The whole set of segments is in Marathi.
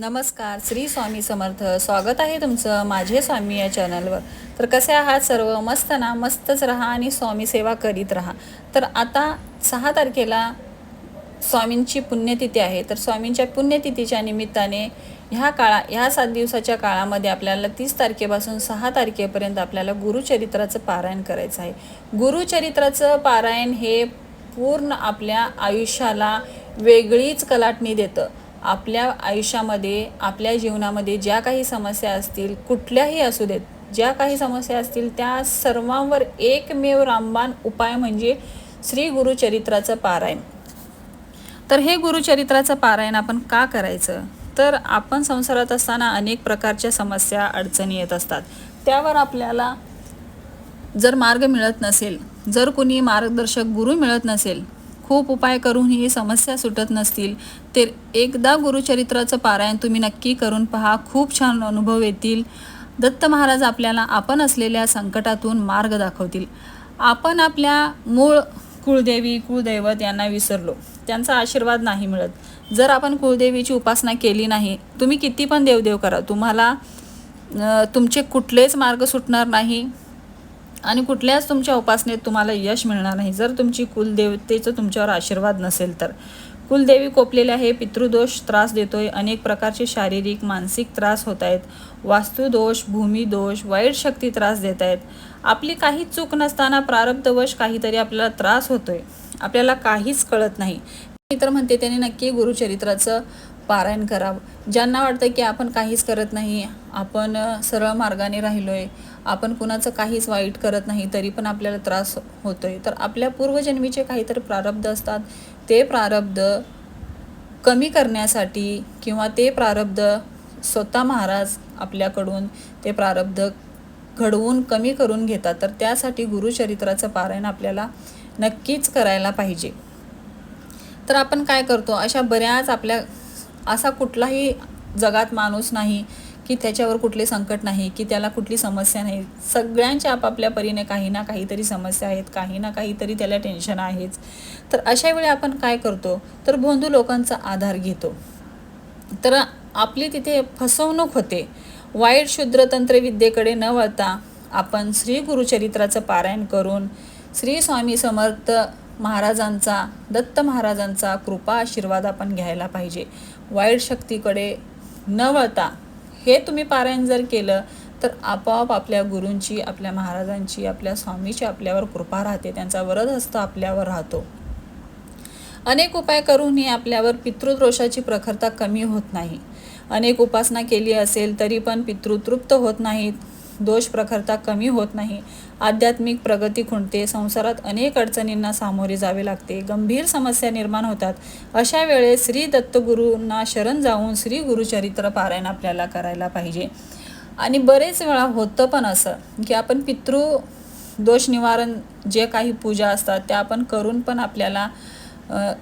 नमस्कार श्री स्वामी समर्थ. स्वागत आहे तुमचं माझे स्वामी या चॅनलवर. तर कसे आहात सर्व? मस्त ना? मस्तच राहा आणि स्वामी सेवा करीत राहा. तर आता सहा तारखेला स्वामींची पुण्यतिथी आहे. तर स्वामींच्या पुण्यतिथीच्या निमित्ताने ह्या काळा ह्या सात दिवसाच्या काळामध्ये आपल्याला तीस तारखेपासून सहा तारखेपर्यंत आपल्याला गुरुचरित्राचं पारायण करायचं आहे. गुरुचरित्राचं पारायण हे पूर्ण आपल्या आयुष्याला वेगळीच कलाटणी देतं. आपल्या आयुष्यामध्ये आपल्या जीवनामध्ये ज्या काही समस्या असतील कुठल्याही असू देत ज्या काही समस्या असतील त्या सर्वांवर एकमेव रामबाण उपाय म्हणजे श्री गुरुचरित्राचं पारायण. तर हे गुरुचरित्राचं पारायण आपण का करायचं? तर आपण संसारात असताना अनेक प्रकारच्या समस्या अडचणी येत असतात. त्यावर आपल्याला जर मार्ग मिळत नसेल जर कुणी मार्गदर्शक गुरु मिळत नसेल खूप उपाय करूनही समस्या सुटत नसतील तर एकदा गुरुचरित्राचं पारायण तुम्ही नक्की करून पहा. खूप छान अनुभव येतील. दत्त महाराज आपल्याला आपण असलेल्या संकटातून मार्ग दाखवतील. आपण आपल्या मूळ कुळदेवी कुळदैवत यांना विसरलो. त्यांचा आशीर्वाद नाही मिळत. जर आपण कुळदेवीची उपासना केली नाही तुम्ही किती पण देवदेव करा. तुम्हाला तुमचे कुठलेच मार्ग सुटणार नाही. आणि कुठल्याच तुमच्या उपासनेत तुम्हाला यश मिळणार नाही. जर तुमची कुलदेवतेचं तुमच्यावर आशीर्वाद नसेल तर. कुलदेवी कोपलेले आहे पितृदोष त्रास देतोय अनेक प्रकारचे शारीरिक मानसिक त्रास होत आहेत. वास्तुदोष भूमिदोष वाईट शक्ती त्रास देत आहेत. आपली काही चूक नसताना प्रारब्धवश काहीतरी आपल्याला त्रास होतोय. आपल्याला काहीच कळत नाही. मी तर म्हणते त्याने नक्की गुरुचरित्राचं पारायण करावं. ज्यांना वाटतं की आपण काहीच करत नाही आपण सरळ मार्गाने राहिलोय आपण कुणाचं काहीच वाईट करत नाही तरी पण आपल्याला त्रास होतोय. तर आपल्या पूर्वजन्मीचे काहीतरी प्रारब्ध असतात. ते प्रारब्ध कमी करण्यासाठी किंवा ते प्रारब्ध स्वतः महाराज आपल्याकडून ते प्रारब्ध घडवून कमी करून घेतात. तर त्यासाठी गुरुचरित्राचं पारायण आपल्याला नक्कीच करायला पाहिजे. तर आपण काय करतो? अशा बऱ्याच आपल्या असा कुठलाही जगात माणूस नाही की त्याच्यावर कुठले संकट नाही की त्याला कुठली समस्या नाही. सगळ्यांच्या आपापल्या परीने काही ना काहीतरी समस्या आहेत काही ना काहीतरी त्याला टेन्शन आहेच. तर अशा वेळी आपण काय करतो? तर भोंदू लोकांचा आधार घेतो. तर आपली तिथे फसवणूक होते. वाईट शुद्र तंत्रविद्येकडे न वळता आपण श्री गुरुचरित्राचं पारायण करून श्री स्वामी समर्थ महाराजांचा दत्त महाराजांचा कृपा आशीर्वाद आपण घ्यायला पाहिजे. वाईट शक्तीकडे न वळता हे तुम्ही पारायण जर केलं तर आपोआप आपल्या गुरूंची आपल्या महाराजांची आपल्या स्वामीची आपल्यावर कृपा राहते. त्यांचा वरद हस्त आपल्यावर राहतो. अनेक उपाय करूनही आपल्यावर पितृदोषाची प्रखरता कमी होत नाही. अनेक उपासना केली असेल तरी पण पितृतृप्त होत नाहीत. दोष प्रखरता कमी होत नाही. आध्यात्मिक प्रगती खुंटते. संसारात अनेक अडचणींना सामोरे जावे लागते. गंभीर समस्या निर्माण होतात. अशा वेळेस श्री दत्तगुरूंना शरण जाऊन श्री गुरुचरित्र पारायण आपल्याला करायला पाहिजे. आणि बरेच वेळा होतं पण असं की आपण पितृ दोष निवारण जे काही पूजा असतात त्या आपण करून पण आपल्याला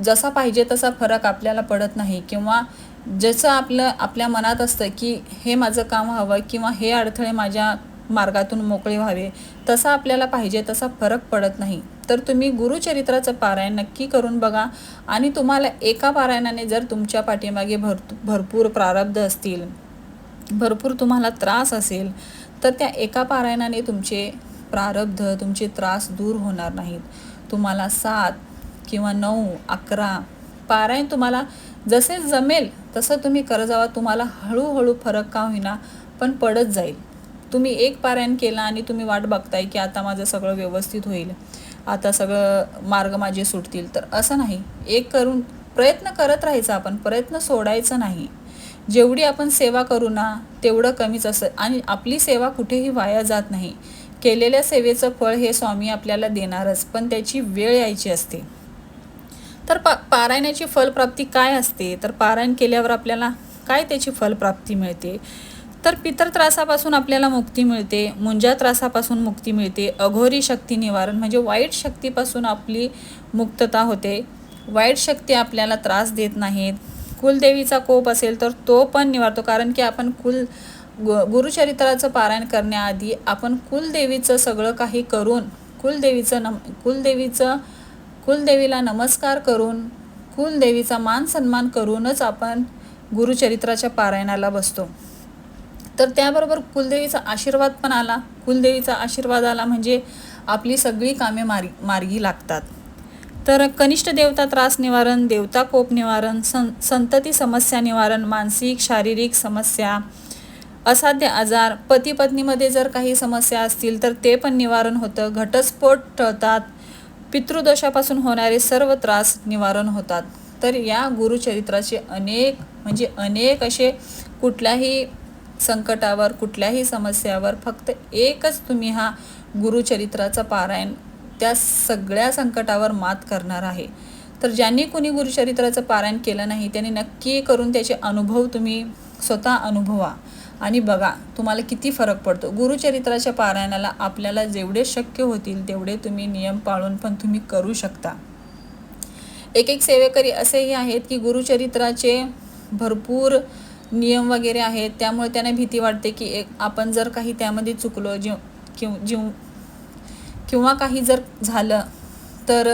जसा पाहिजे तसा फरक आपल्याला पडत नाही. किंवा जसं आपलं आपल्या मनात असतं की हे माझं काम हवं किंवा हे अडथळे माझ्या मार्गातून मोकळे व्हावे तसा आपल्याला पाहिजे तसा फरक पडत नाही. तर तुम्ही गुरुचरित्राचं पारायण नक्की करून बघा आणि तुम्हाला एका पारायणाने जर तुमच्या पाठीमागे भर भरपूर प्रारब्ध असतील भरपूर तुम्हाला त्रास असेल तर त्या एका पारायणाने तुमचे प्रारब्ध तुमचे त्रास दूर होणार नाहीत. तुम्हाला सात किंवा नऊ अकरा पारायण तुम्हाला जसे जमेल तसं तुम्ही करत जावा तुम्हाला हळूहळू फरक का होईना पण पडत जाईल. तुम्ही एक पारायण केला आणि तुम्ही वाट बघताय की आता माझं सगळं व्यवस्थित होईल आता सगळं मार्ग माझे सुटतील. तर असं नाही. एक करून प्रयत्न करत राहायचा आपण प्रयत्न सोडायचं नाही. जेवढी आपण सेवा करू ना तेवढं कमीच असं आणि आपली सेवा कुठेही वाया जात नाही. केलेल्या सेवेचं फळ हे स्वामी आपल्याला देणारच पण त्याची वेळ यायची असते. तर पा पारायणाची फलप्राप्ती काय असते? तर पारायण केल्यावर आपल्याला काय त्याची फलप्राप्ती मिळते? तर पितर त्रासापासून आपल्याला मुक्ती मिळते मुंजा त्रासापासून मुक्ती मिळते अघोरी शक्ती निवारण म्हणजे वाईट शक्तीपासून आपली मुक्तता होते. वाईट शक्ती आपल्याला त्रास देत नाहीत. कुलदेवीचा कोप असेल तर तो पण निवारतो कारण की आपण कुल गु गुरुचरित्राचं पारायण करण्याआधी आपण कुलदेवीचं सगळं काही करून कुलदेवीचं नम कुलदेवीचं कुलदेवीला नमस्कार करून कुलदेवीचा मान सन्मान करूनच आपण गुरुचरित्राच्या पारायणाला बसतो. तर त्याबरोबर कुलदेवीचा आशीर्वाद पण आला. कुलदेवीचा आशीर्वाद आला म्हणजे आपली सगळी कामे मार्गी मार्गी लागतात. तर कनिष्ठ देवता त्रास निवारण देवता कोप निवारण सं संतती समस्या निवारण मानसिक शारीरिक समस्या असाध्य आजार पती पत्नीमध्ये जर काही समस्या असतील तर ते पण निवारण होतं. घटस्फोट टळतात. पितृदोषापासून होणारे सर्व त्रास निवारण होतात. तर या गुरुचरित्राचे अनेक म्हणजे अनेक असे कुठल्याही संकटावर कुठल्याही समस्यावर फक्त एकच तुम्ही हा गुरुचरित्राचा पारायण त्या सगळ्या संकटावर मात करणार आहे. तर ज्यांनी कोणी गुरुचरित्राचं पारायण केलं नाही त्यांनी नक्की करून त्याचे अनुभव तुम्ही स्वतः अनुभवा. आणि बघा तुम्हाला किती फरक पडतो. गुरुचरित्राच्या पारायणाला आपल्याला जेवढे शक्य होतील तेवढे तुम्ही नियम पाळून पण तुम्ही करू शकता. एक एक सेवेकरी असेही आहेत की गुरुचरित्राचे भरपूर नियम वगैरे आहेत. त्यामुळे त्यांना भीती वाटते की एक आपण जर काही त्यामध्ये चुकलो जीव किंवा जीव किंवा काही जर झालं तर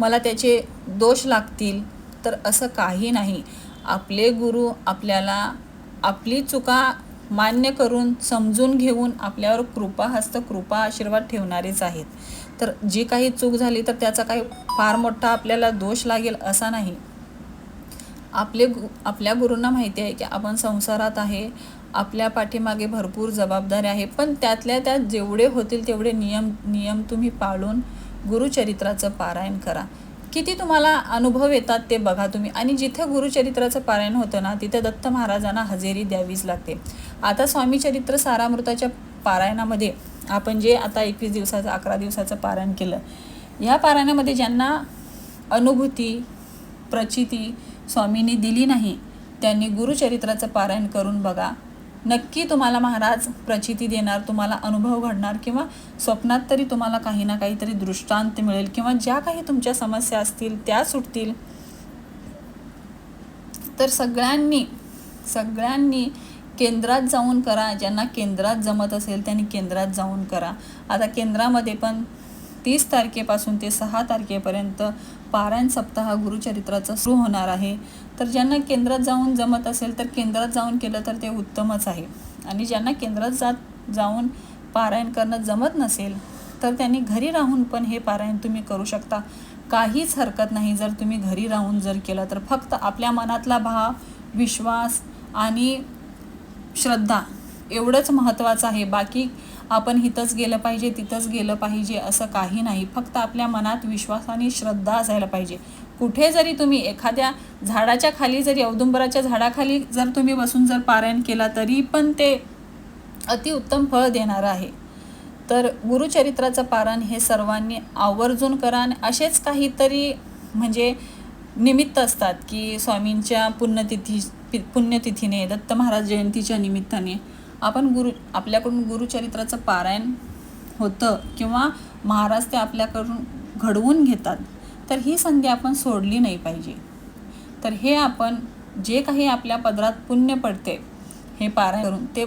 मला त्याचे दोष लागतील. तर असं काही नाही. आपले गुरु आपल्याला आपली चुका मान्य करून समजून घेऊन आपल्यावर कृपा हस्त कृपा आशीर्वाद ठेवणारेच आहेत. तर जी काही चूक झाली तर त्याचा काही फार मोठा आपल्याला दोष लागेल असा नाही. आपले गु आपल्या गुरूंना माहिती आहे की आपण संसारात आहे आपल्या पाठीमागे भरपूर जबाबदारी आहे पण त्यातल्या त्यात जेवढे होतील तेवढे नियम नियम तुम्ही पाळून गुरुचरित्राचं पारायण करा. किती तुम्हाला अनुभव येतात ते बघा तुम्ही. आणि जिथे गुरुचरित्राचं पारायण होतं ना तिथे दत्त महाराजांना हजेरी द्यावीच लागते. आता स्वामी चरित्र सारामृताच्या पारायणामध्ये आपण जे आता एकवीस दिवसाचं अकरा दिवसाचं पारायण केलं या पारायणामध्ये ज्यांना अनुभूती प्रचिती स्वामींनी दिली नाही त्यांनी गुरुचरित्राचं पारायण करून बघा. नक्की तुम्हाला महाराज प्रचिती देणार तुम्हाला अनुभव घडणार किंवा स्वप्नात तरी तुम्हाला काही ना काहीतरी दृष्टांत मिळेल किंवा ज्या काही तुमच्या समस्या असतील त्या सुटतील. तर सगळ्यांनी सगळ्यांनी केंद्रात जाऊन करा. ज्यांना केंद्रात जमत असेल त्यांनी केंद्रात जाऊन करा. आता केंद्रामध्ये पण तीस तारखेपासून ते सहा तारखेपर्यंत पारायण सप्ताह गुरुचरित्राचा सुरू होणार आहे. तर ज्यांना केंद्रात जाऊन जमत असेल तर केंद्रात जाऊन केलं तर ते उत्तमच आहे. आणि ज्यांना केंद्रात जात जाऊन पारायण करणं जमत नसेल तर त्यांनी घरी राहून पण हे पारायण तुम्ही करू शकता. काहीच हरकत नाही जर तुम्ही घरी राहून जर केलं तर. फक्त आपल्या मनातला भाव विश्वास आणि श्रद्धा एवढंच महत्त्वाचं आहे. बाकी आपण इथंच गेलं पाहिजे तिथंच गेलं पाहिजे असं काही नाही. फक्त आपल्या मनात विश्वास आणि श्रद्धा असायला पाहिजे. कुठे जरी तुम्ही एखाद्या झाडाच्या खाली जरी औदुंबराच्या झाडाखाली जर तुम्ही बसून जर पारायण केला तरी पण ते अतिउत्तम फळ देणारं आहे. तर गुरुचरित्राचं पारायण हे सर्वांनी आवर्जून करा आणि असेच काहीतरी म्हणजे निमित्त असतात की स्वामींच्या पुण्यतिथी पुण्यतिथीने दत्त महाराज जयंतीच्या निमित्ताने. आपण गुरु आपल्याकडून गुरुचरित्राचं पारायण होतं किंवा महाराज ते आपल्याकडून घडवून घेतात तर ही संधी आपण सोडली नाही पाहिजे. तर हे आपण जे काही आपल्या पदरात पुण्य पडते हे पारायण करून ते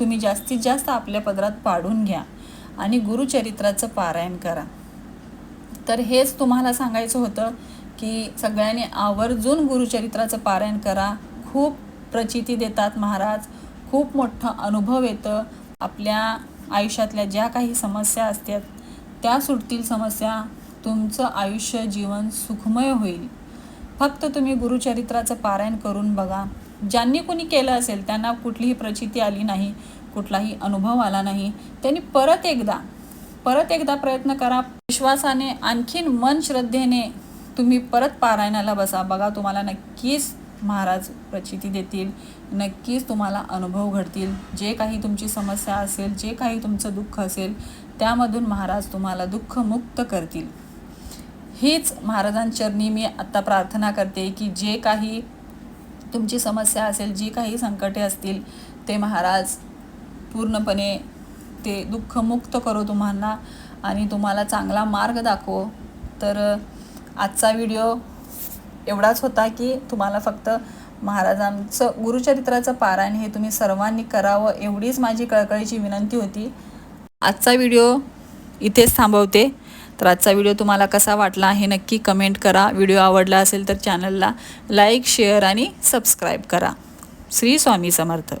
तुम्ही जास्तीत जास्त आपल्या पदरात पाडून घ्या आणि गुरुचरित्राचं पारायण करा. तर हेच तुम्हाला सांगायचं होतं की सगळ्यांनी आवर्जून गुरुचरित्राचं पारायण करा. खूप प्रचिती देतात महाराज. खूप मोठा अनुभव येतं आपल्या आयुष्यातल्या ज्या काही समस्या असतात त्या सुटतील समस्या तुमचं आयुष्य जीवन सुखमय होईल. फक्त तुम्ही गुरुचरित्राचं पारायण करून बघा. ज्यांनी कोणी केलं असेल त्यांना कुठलीही प्रचिती आली नाही कुठलाही अनुभव आला नाही त्यांनी परत एकदा परत एकदा प्रयत्न करा. विश्वासाने आणखीन मन श्रद्धेने तुम्ही परत पारायणाला बसा. बघा तुम्हाला नक्कीच महाराज प्रचिती देतील. नक्कीच तुम्हाला अनुभव घडतील. जे काही तुमची समस्या असेल जे काही तुमचं दुःख असेल त्यामधून महाराज तुम्हाला दुःखमुक्त करतील. हीच महाराजांचरणी मी आत्ता प्रार्थना करते की जे काही तुमची समस्या असेल जी काही संकटे असतील ते महाराज पूर्णपणे ते दुःखमुक्त करो तुम्हाला आणि तुम्हाला चांगला मार्ग दाखवो. तर आजचा व्हिडिओ एवढाच होता की तुम्हाला फक्त महाराजांचं गुरुचरित्राचं पारायण हे तुम्ही सर्वांनी करावं एवढीच माझी कळकळीची विनंती होती. आजचा व्हिडिओ इथेच थांबवते. तर आजचा व्हिडिओ तुम्हाला कसा वाटला हे नक्की कमेंट करा. व्हिडिओ आवडला असेल तर चॅनलला लाईक शेअर आणि सबस्क्राईब करा. श्री स्वामी समर्थ.